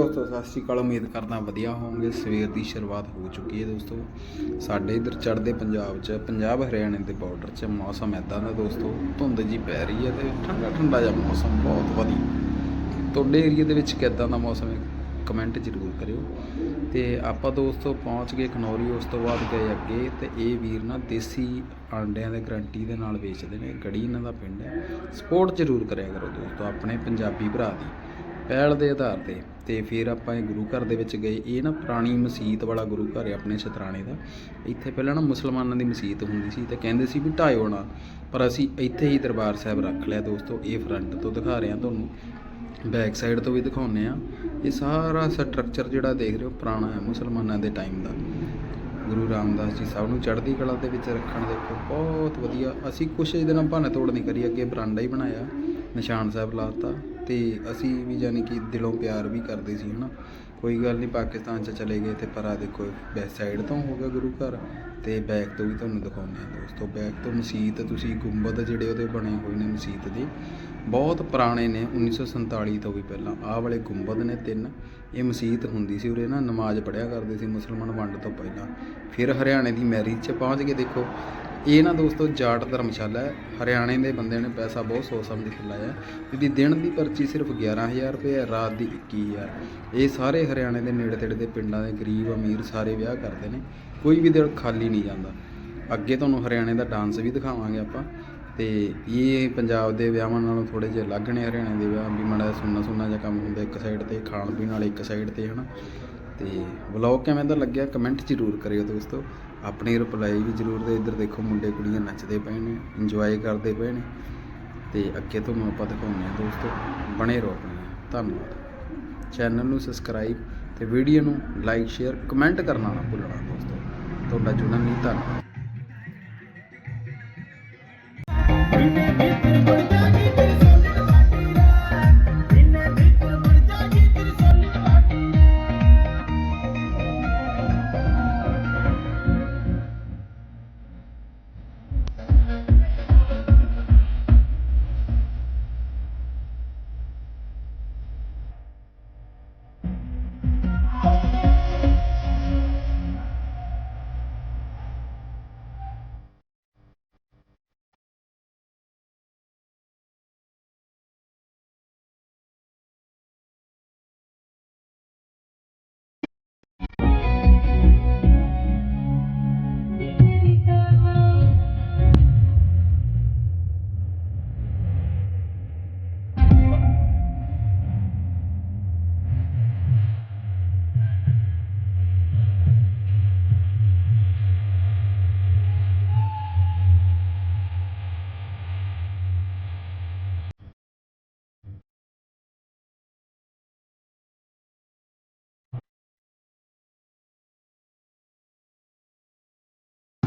ਦੋਸਤੋ, ਸਤਿ ਸ਼੍ਰੀ ਅਕਾਲ। ਉਮੀਦ ਕਰਦਾ ਵਧੀਆ ਹੋਵੋਗੇ। ਸਵੇਰ ਦੀ ਸ਼ੁਰੂਆਤ ਹੋ ਚੁੱਕੀ ਹੈ ਦੋਸਤੋ। ਸਾਡੇ ਇਧਰ ਚੜ੍ਹਦੇ ਪੰਜਾਬ 'ਚ, ਪੰਜਾਬ ਹਰਿਆਣੇ ਦੇ ਬਾਰਡਰ 'ਚ ਮੌਸਮ ਐਦਾਂ ਦਾ ਦੋਸਤੋ, ਧੁੰਦ ਜੀ ਪੈ ਰਹੀ ਹੈ ਤੇ ਠੰਡਾ ਠੰਡਾ ਜਿਹਾ ਮੌਸਮ, ਬਹੁਤ ਵਧੀਆ। ਤੁਹਾਡੇ ਏਰੀਆ ਦੇ ਵਿੱਚ ਕਿੱਦਾਂ ਦਾ ਮੌਸਮ ਹੈ? ਕਮੈਂਟ ਜ਼ਰੂਰ ਕਰਿਓ। ਤੇ ਆਪਾਂ ਦੋਸਤੋ ਪਹੁੰਚ ਗਏ ਖਨੌਰੀ, ਉਸ ਤੋਂ ਬਾਅਦ ਗਏ ਅੱਗੇ ਤੇ ਇਹ ਵੀਰ ਨਾ ਦੇਸੀ ਆਂਡਿਆਂ ਦੇ ਗਰੰਟੀ ਦੇ ਨਾਲ ਵੇਚਦੇ ਨੇ। ਗੜੀ ਇਹਨਾਂ ਦਾ ਪਿੰਡ ਹੈ। ਸਪੋਰਟ ਜ਼ਰੂਰ ਕਰਿਆ ਕਰੋ ਦੋਸਤੋ, ਆਪਣੇ ਪੰਜਾਬੀ ਭਰਾ ਦੀ। ਪਹਿਲ ਦੇ ਆਧਾਰ ਤੇ ਤੇ ਫਿਰ ਆਪਾਂ ਇਹ ਗੁਰੂ ਘਰ ਦੇ ਵਿੱਚ ਗਏ। ਇਹ ਨਾ ਪੁਰਾਣੀ ਮਸਜਿਦ ਵਾਲਾ ਗੁਰੂ ਘਰ ਹੈ ਆਪਣੇ ਛਤਰਾਣੇ ਦਾ। ਇੱਥੇ ਪਹਿਲਾਂ ਨਾ ਮੁਸਲਮਾਨਾਂ ਦੀ ਮਸਜਿਦ ਹੁੰਦੀ ਸੀ ਤੇ ਕਹਿੰਦੇ ਸੀ ਵੀ ਢਾਇਓ ਨਾ। ਪਰ ਅਸੀਂ ਇੱਥੇ ਹੀ ਦਰਬਾਰ ਸਾਹਿਬ ਰੱਖ ਲਿਆ ਦੋਸਤੋ, ਇਹ ਫਰੰਟ ਤੋਂ ਦਿਖਾ ਰਹੇ ਹਾਂ ਤੁਹਾਨੂੰ। ਬੈਕ ਸਾਈਡ ਤੋਂ ਵੀ ਦਿਖਾਉਂਦੇ ਆ ਇਹ ਸਾਰਾ ਸਟਰਕਚਰ ਜਿਹੜਾ ਦੇਖ ਰਹੇ ਹੋ, ਪੁਰਾਣਾ ਹੈ ਮੁਸਲਮਾਨਾਂ ਦੇ ਟਾਈਮ ਦਾ। ਗੁਰੂ ਰਾਮਦਾਸ ਜੀ ਸਭ ਨੂੰ ਚੜ੍ਹਦੀ ਕਲਾ ਦੇ ਵਿੱਚ ਰੱਖਣ ਦੇਖੋ ਬਹੁਤ ਵਧੀਆ। ਅਸੀਂ ਕੁਛ ਇਹਦੇ ਨਾਲ ਭੰਨ ਤੋੜ ਨਹੀਂ ਕਰੀ, ਅੱਗੇ ਬਰਾਂਡਾ ਹੀ ਬਣਾਇਆ। ਨਿਸ਼ਾਨ ਸਾਹਿਬ ਲਾਤਾ ਤੇ ਅਸੀਂ ਵੀ ਯਾਨੀ ਕਿ ਦਿਲੋਂ ਪਿਆਰ ਵੀ ਕਰਦੇ ਸੀ, ਹਨਾ। ਕੋਈ ਗੱਲ ਨਹੀਂ ਪਾਕਿਸਤਾਨ 'ਚ ਚਲੇ ਗਏ ਤੇ ਪਰ ਆ ਦੇਖੋ, ਬੈਕ ਸਾਈਡ ਤੋਂ ਹੋ ਗਿਆ ਗੁਰੂ ਘਰ ਤੇ ਬੈਕ ਤੋਂ ਵੀ ਤੁਹਾਨੂੰ ਦਿਖਾਉਂਦੇ ਆ ਦੋਸਤੋ। ਬੈਕ ਤੋਂ ਮਸਜਿਦ ਤੁਸੀਂ ਗੁੰਬਦ ਜਿਹੜੇ ਉਹਦੇ ਬਣੇ ਹੋਏ ਨੇ ਮਸਜਿਦ ਦੇ ਬਹੁਤ ਪੁਰਾਣੇ ਨੇ 1947 ਤੋਂ ਵੀ ਪਹਿਲਾਂ। ਆਹ ਵਾਲੇ ਗੁੰਬਦ ਨੇ ਤਿੰਨ, ਇਹ ਮਸਜਿਦ ਹੁੰਦੀ ਸੀ ਉਰੇ ਨਾ, ਨਮਾਜ਼ ਪੜ੍ਹਿਆ ਕਰਦੇ ਸੀ ਮੁਸਲਮਾਨ ਵੰਡ ਤੋਂ ਪਹਿਲਾਂ। ਫਿਰ ਹਰਿਆਣੇ ਦੀ ਮੈਰਿਜ 'ਚ ਪਹੁੰਚ ਕੇ ਦੇਖੋ। ਇਹ ਨਾ ਦੋਸਤੋ ਜਾਟ ਧਰਮਸ਼ਾਲਾ ਹੈ। ਹਰਿਆਣੇ ਦੇ ਬੰਦਿਆਂ ਨੇ ਪੈਸਾ ਬਹੁਤ ਸੋਚ ਸਮਝ ਕੇ ਲਾਇਆ ਇਹਦੀ ਦਿਨ ਦੀ ਪਰਚੀ ਸਿਰਫ 11000 ਰੁਪਏ ਹੈ, ਰਾਤ ਦੀ 21000 ਇਹ ਸਾਰੇ ਹਰਿਆਣੇ ਦੇ ਨੇੜੇ ਤੇੜੇ ਦੇ ਪਿੰਡਾਂ ਦੇ ਗਰੀਬ ਅਮੀਰ ਸਾਰੇ ਵਿਆਹ ਕਰਦੇ ਨੇ। ਕੋਈ ਵੀ ਦਿਨ ਖਾਲੀ ਨਹੀਂ ਜਾਂਦਾ। ਅੱਗੇ ਤੁਹਾਨੂੰ ਹਰਿਆਣੇ ਦਾ ਡਾਂਸ ਵੀ ਦਿਖਾਵਾਂਗੇ ਆਪਾਂ। ਤੇ ਇਹ ਪੰਜਾਬ ਦੇ ਵਿਆਹਾਂ ਨਾਲੋਂ ਥੋੜੇ ਜਿਹੇ ਅਲੱਗ ਨੇ ਹਰਿਆਣੇ ਦੇ ਵਿਆਹ। ਵੀ ਮਾੜਾ ਸੁੰਨਾ ਸੁੰਨਾ ਜਿਹਾ ਕੰਮ ਹੁੰਦਾ ਇੱਕ ਸਾਈਡ ਤੇ ਖਾਣ ਪੀਣ ਵਾਲੇ ਇੱਕ ਸਾਈਡ ਤੇ, ਹਨਾ। ਤੇ ਵਲੌਗ ਕਿਵੇਂ ਦਾ ਲੱਗਿਆ ਕਮੈਂਟ ਜ਼ਰੂਰ ਕਰਿਓ ਦੋਸਤੋ। ਆਪਣੀ ਰਿਪਲਾਈ ਵੀ ਜ਼ਰੂਰ ਦੇ, ਇੱਧਰ ਦੇਖੋ ਮੁੰਡੇ ਕੁੜੀਆਂ ਨੱਚਦੇ ਪਏ ਨੇ ਇੰਜੋਏ ਕਰਦੇ ਪਏ ਨੇ। ਤੇ ਅੱਗੇ ਤੁਹਾਨੂੰ ਆਪਾਂ ਦਿਖਾਉਂਦੇ ਹਾਂ ਦੋਸਤੋ, ਬਣੇ ਰਹੋ ਆਪਣੇ ਧੰਨਵਾਦ। ਚੈਨਲ ਨੂੰ ਸਬਸਕ੍ਰਾਈਬ ਤੇ ਵੀਡੀਓ ਨੂੰ ਲਾਈਕ, ਸ਼ੇਅਰ, ਕਮੈਂਟ ਕਰਨਾ ਨਾ ਭੁੱਲਣਾ ਦੋਸਤੋ। ਤੁਹਾਡਾ ਜੁੜਨ ਲਈ ਧੰਨਵਾਦ।